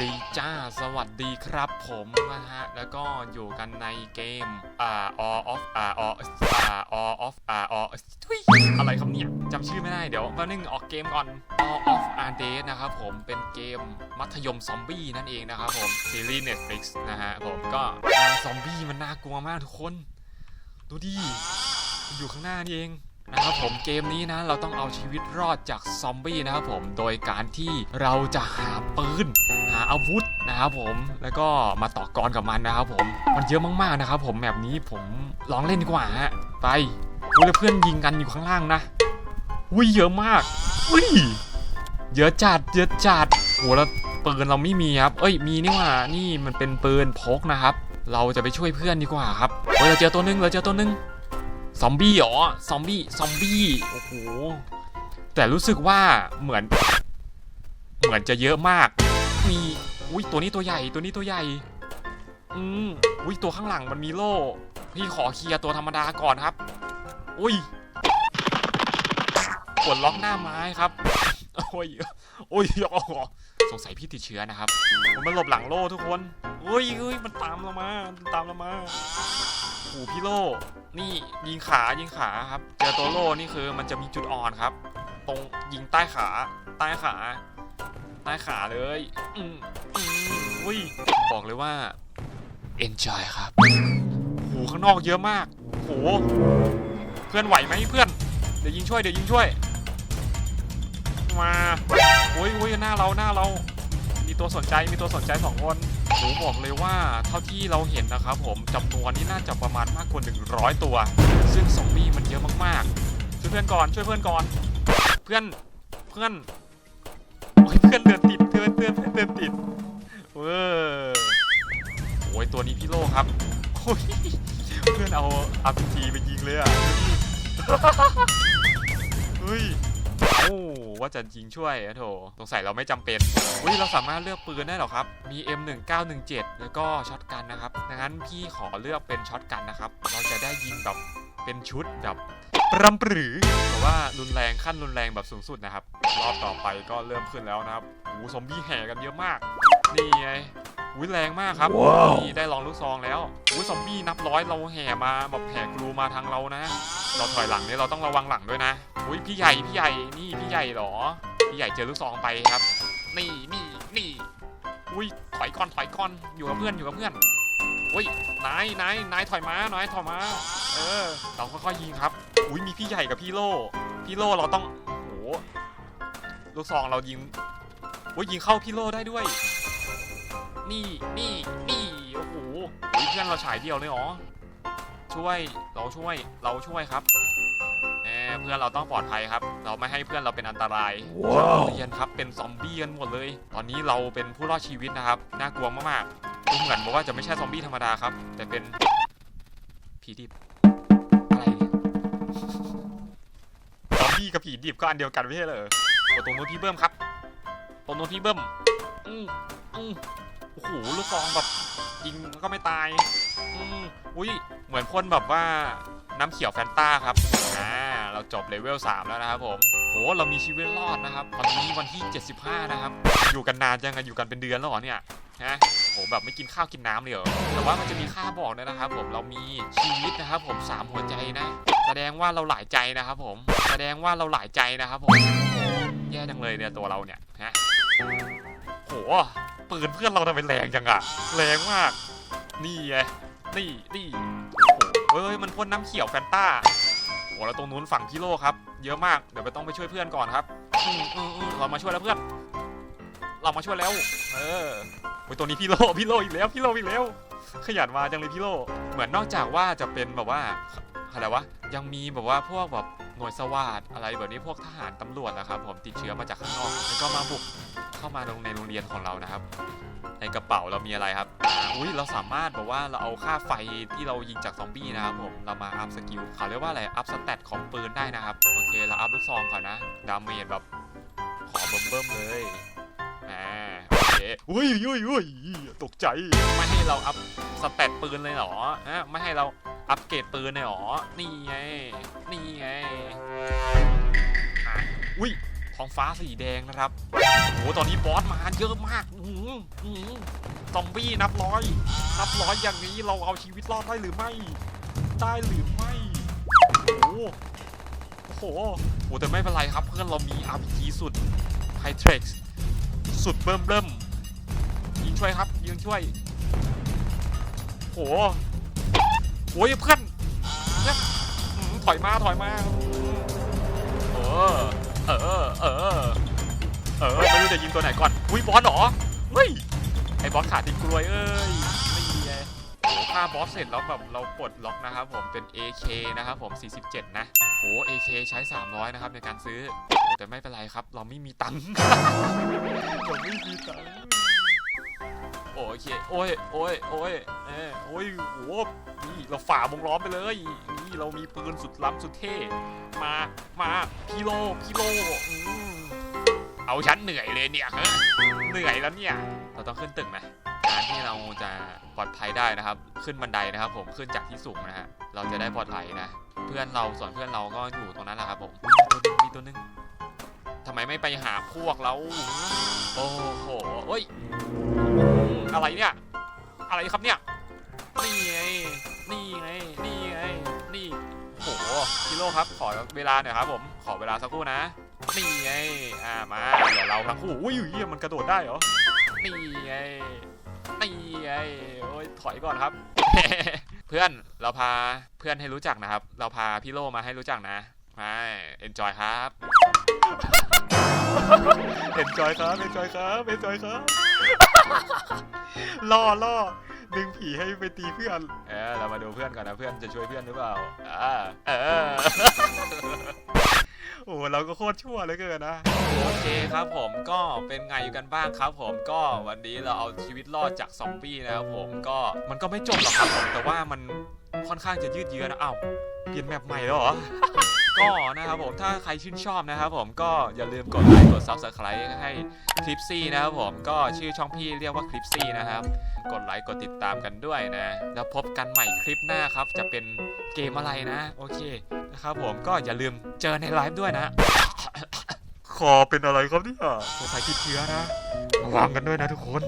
ดีจ้า สวัสดีครับผมนะฮะ แล้วก็อยู่กันในเกม อ่า all of อ่า all อ่า all of อ่า all ทุยอะไรครับเนี่ยจำชื่อไม่ได้เดี๋ยวแป๊บนึงออกเกมก่อน all of our days นะครับผม เป็นเกมมัธยมซอมบี้นั่นเองนะครับผม ซีรีส์ Netflix นะฮะผมก็ซอมบี้มันน่ากลัวมากทุกคน ดูดิ อยู่ข้างหน้านี่เอง นะครับผมเกมนี้นะเราต้องเอาชีวิตรอดจากซอมบี้นะครับผมโดยการที่เราจะหาปืนหาอาวุธนะครับผมแล้วก็มาต่อกรกับมันนะครับผมมันเยอะมากๆนะครับผมแบบนี้ผมลองเล่นดีกว่าฮะไปอุ้ยแล้วเพื่อนยิงกันอยู่ข้างล่างนะอุ้ยเยอะมากอุ้ยเยอะจัดเยอะจัดโหแล้วปืนเราไม่มีครับ เอ้ยมีนี่ว่านี่มันเป็นปืนพกนะครับ เราจะไปช่วยเพื่อนดีกว่าครับเฮ้ยเราเจอตัวหนึงเราเจอตัวหนึง ซอมบี้เหรอ ซอมบี้ ซอมบี้ โอ้โห แต่รู้สึกว่าเหมือน เหมือนจะเยอะมาก มี อุ้ยตัวนี้ตัวใหญ่ ตัวนี้ตัวใหญ่ อืมอุ้ยตัวข้างหลังมันมีโล่ พี่ขอเคลียร์ตัวธรรมดาก่อนครับ อุ้ยกดล็อกหน้าไม้ครับ โอ้ย โอ้ยอ๋อสงสัยพี่ติดเชื้อนะครับมมาหลบหลังโล่ทุกคนเฮ้ยเฮ้ยมันตามเรามา มันตามเรามา หพี่โล่นี่ยิงขายิงขาครับเจอตัวโล่นี่คือมันจะมีจุดอ่อนครับ ตรงยิงใต้ขาใต้ขา ใต้ขาเลยอืมอืมอุ้ยบอกเลยว่า enjoy ครับโหข้างนอกเยอะมากโหเพื่อนไหวไหมเพื่อน เดี๋ยวยิงช่วยเดี๋ยวยิงช่วย มาโอ้ยโอ้ยหน้าเราหน้าเรา มีตัวสนใจมีตัวสนใจสองคน ผมบอกเลยว่าเท่าที่เราเห็นนะครับผมจำนวนนี่น่าจะประมาณมากกว่า100 ตัว ซึ่งซอมบี้มันเยอะมากๆช่วยเพื่อนก่อนช่วยเพื่อนก่อน เพื่อนเพื่อนโอ้ยเพื่อนเดินติดเพื่อนเพื่อนเพื่อนเดินติดเออโอ้ยตัวนี้พี่โลครับโอ้ยเพื่อนเอา RPG ไปยิงเลยอะ ว่าจะยิงช่วยอะโถสงสัยเราไม่จำเป็นอุ้ยเราสามารถเลือกปืนได้หรอครับ มี M1917 แล้วก็ช็อตกันนะครับดังนั้นพี่ขอเลือกเป็นช็อตกันนะครับ เราจะได้ยิงแบบเป็นชุดแบบปรำปรือแต่ว่ารุนแรงขั้นรุนแรงแบบสูงสุดนะครับ รอบต่อไปก็เริ่มขึ้นแล้วนะครับโอ้ซอมบี้แห่กันเยอะมาก นี่ไง อุ้ยแรงมากครับว้าวนี่ได้ลองลูกซองแล้วอุ้ยซอมบี้นับร้อยเราแห่มาแบบแห่กรูมาทางเรานะ เราถอยหลังเนี่ยเราต้องระวังหลังด้วยนะอุ้ยพี่ใหญ่พี่ใหญ่นี่พี่ใหญ่เหรอพี่ใหญ่เจอลูกซองไปครับ นี่นี่นี่อุ้ยถอยก่อนถอยก่อนอยู่กับเพื่อนอยู่กับเพื่อนอุ้ยนายนายนายถอยมานายถอยมา เออเราค่อยๆยิงครับอุ้ยมีพี่ใหญ่กับพี่โล่พี่โล่เราต้องโอ้โหลูกซองเรายิงอุ้ยยิงเข้าพี่โล่ได้ด้วย นี่นี่นี่โอ้โหอุ๊ยเพื่อนเราฉายเดียวเลยเหรอช่วยเราช่วยเราช่วยครับแหมเพื่อนเราต้องปลอดภัยครับ เราไม่ให้เพื่อนเราเป็นอันตรายว้าวเรียนครับเป็นซอมบี้กันหมดเลย ตอนนี้เราเป็นผู้รอดชีวิตนะครับน่ากลัวมากๆดูเหมือนบอกว่าจะไม่ใช่ซอมบี้ธรรมดาครับ แต่เป็นผีดิบอะไรเนี่ยซอมบี้กับผีดิบก็อันเดียวกันไม่ใช่เหรอโอ้ตรงนู้นพี่เบิ้มครับตรงนู้นพี่เบิ้มอืมอืมโอ้โหลูกซองแบบยิงก็ไม่ตายอืมอุ้ยเหมือนคนแบบว่าน้ำเขียวแฟนต้าครับอ่าเราจบเลเวล3แล้วนะครับผมโหเรามีชีวิตรอดนะครับตอนนี้วันที่ 75 นะครับ อยู่กันนานยังไงอยู่กันเป็นเดือนแล้วเหรอเนี่ยฮะโหแบบไม่กินข้าวกินน้ำเลยเหรอแต่ว่ามันจะมีค่าบอกด้วยนะครับ ผมเรามีชีวิตนะครับผม3หัวใจนะ แสดงว่าเราหลายใจนะครับ ผม แสดงว่าเราหลายใจนะครับผมแย่จังเลยเนี่ยตัวเราเนี่ยฮะโห ปืนเพื่อนเราทำไมแรงจังอะแรงมาก นี่ไง นี่ นี่โอ้โหเฮ้ย มันพ่นน้ำเขียวแฟนต้าโอ้แล้วตรงนู้นฝั่งพี่โลครับ เยอะมาก เดี๋ยวไปต้องไปช่วยเพื่อนก่อนครับอืมอืมอืมเรามาช่วยแล้วเพื่อน เรามาช่วยแล้ว เออโอ้ยตัวนี้พี่โล พี่โลอีกแล้ว พี่โลอีกแล้ว ขยันมาจังเลยพี่โล เหมือนนอกจากว่าจะเป็นแบบว่าอะไรวะ ยังมีแบบว่าพวกแบบหน่วยสวัสดอะไรแบบนี้พวกทหารตำรวจนะครับผมติดเชื้อมาจากข้างนอกแล้วก็มาบุก เข้ามาในโรงเรียนของเรานะครับ ในกระเป๋าเรามีอะไรครับอุ้ยเราสามารถแบบว่าเราเอาค่าไฟที่เรายิงจากซอมบี้นะครับผมเรามาอัพสกิลเขาเรียกว่าอะไรอัพสเตตของปืนได้นะครับโอเคเราอัพลูกซองก่อนนะดาเมจแบบขอเบิ่มๆเลยอ่าโอเคอุ้ยอุ้ยอุ้ยตกใจไม่ให้เราอัพสเตตปืนเลยเหรอฮะไม่ให้เราอัปเกรดปืนเลยเหรอนี่ไงนี่ไงอุ้ย ท้องฟ้าสีแดงนะครับโอ้โหตอนนี้บอสมาเยอะมากอื้อหืออหือซอมบี้นับร้อยนับร้อยอย่างนี้เราเอาชีวิตรอดได้หรือไม่ ได้หรือไม่ โอ้โหโอ้โหแต่ไม่เป็นไรครับ เพื่อนเรามี RPG สุด h y t r e x สุดเบิ่มเบิ่มยิงช่วยครับยิงช่วยโหโอ้ยเพื่อนเพื่อนถอยมาถอยมาเออ เออ เออ เออ ไม่รู้จะยิงตัวไหนก่อน อุ้ยบอสเหรอ เฮ้ย ไอ้บอสขาดติดกลวยเอ้ยไม่ดีเลยโหฆ่าบอสเสร็จแล้วแบบเราปลดล็อกนะครับผมเป็น AK นะครับผม 47 นะ โห AK ใช้ 300 นะครับในการซื้อ แต่ไม่เป็นไรครับ เราไม่มีตังค์เราไม่มีตังค์โอเค โอ้ย โอ้ย โอ้ยเออโอ้ยโหนี่เราฝ่าวงล้อมไปเลย นี่เรามีปืนสุดล้ำสุดเท่ มา มาพี่โลพี่โลอืมเอาฉันเหนื่อยเลยเนี่ยฮะเหนื่อยแล้วเนี่ย เราต้องขึ้นตึกไหมการที่เราจะปลอดภัยได้นะครับ ขึ้นบันไดนะครับผมขึ้นจากที่สูงนะฮะ เราจะได้ปลอดภัยนะ เพื่อนเราส่วนเพื่อนเราก็อยู่ตรงนั้นแหละครับผมมีตัวหนึงมีตัวนึงทำไมไม่ไปหาพวกเราโอ้โหเฮ้ย อะไรเนี่ย อะไรครับเนี่ยนี่ไง นี่ไง นี่ไง นี่โอ้โหพี่โลครับ ขอเวลาหน่อยครับผม ขอเวลาสักครู่นะ นี่ไง อ่า มาเดี๋ยวเราทั้งคู่ อุ้ยเหี้ยมันกระโดดได้เหรอ นี่ไง นี่ไง โอ้ย ถอยก่อนครับ เพื่อน เราพาเพื่อนให้รู้จักนะครับ เราพาพี่โลมาให้รู้จักนะมา enjoy ครับ enjoy ครับ enjoy ครับ enjoy ครับล่อล่อ ดึงผีให้ไปตีเพื่อน เออเรามาดูเพื่อนก่อนนะเพื่อนจะช่วยเพื่อนหรือเปล่าอ่าเออ โอ้โหเราก็โคตรชั่วเหลยเกินนะ โอเคครับผมก็เป็นไงกันบ้างครับผมก็วันนี้เราเอาชีวิตรอดจากซอมบี้นะครับผมก็มันก็ไม่จบหรอกครับผมแต่ว่ามันค่อนข้างจะยืดเยื้อนะเอ้าเปลี่ยนแมปใหม่แล้วเหรอ ก็นะครับผมถ้าใครชื่นชอบนะครับผมก็อย่าลืมกดไลค์กด subscribe ให้คลิปซี่นะครับผมก็ชื่อช่องพี่เรียกว่าคลิปซี่นะครับ กดไลค์กดติดตามกันด้วยนะ แล้วพบกันใหม่คลิปหน้าครับ จะเป็นเกมอะไรนะ โอเคนะครับผมก็อย่าลืมเจอในไลฟ์ด้วยนะ คอเป็นอะไรครับเนี่ยสงสัยติดเชื้อนะระวังกันด้วยนะทุกคน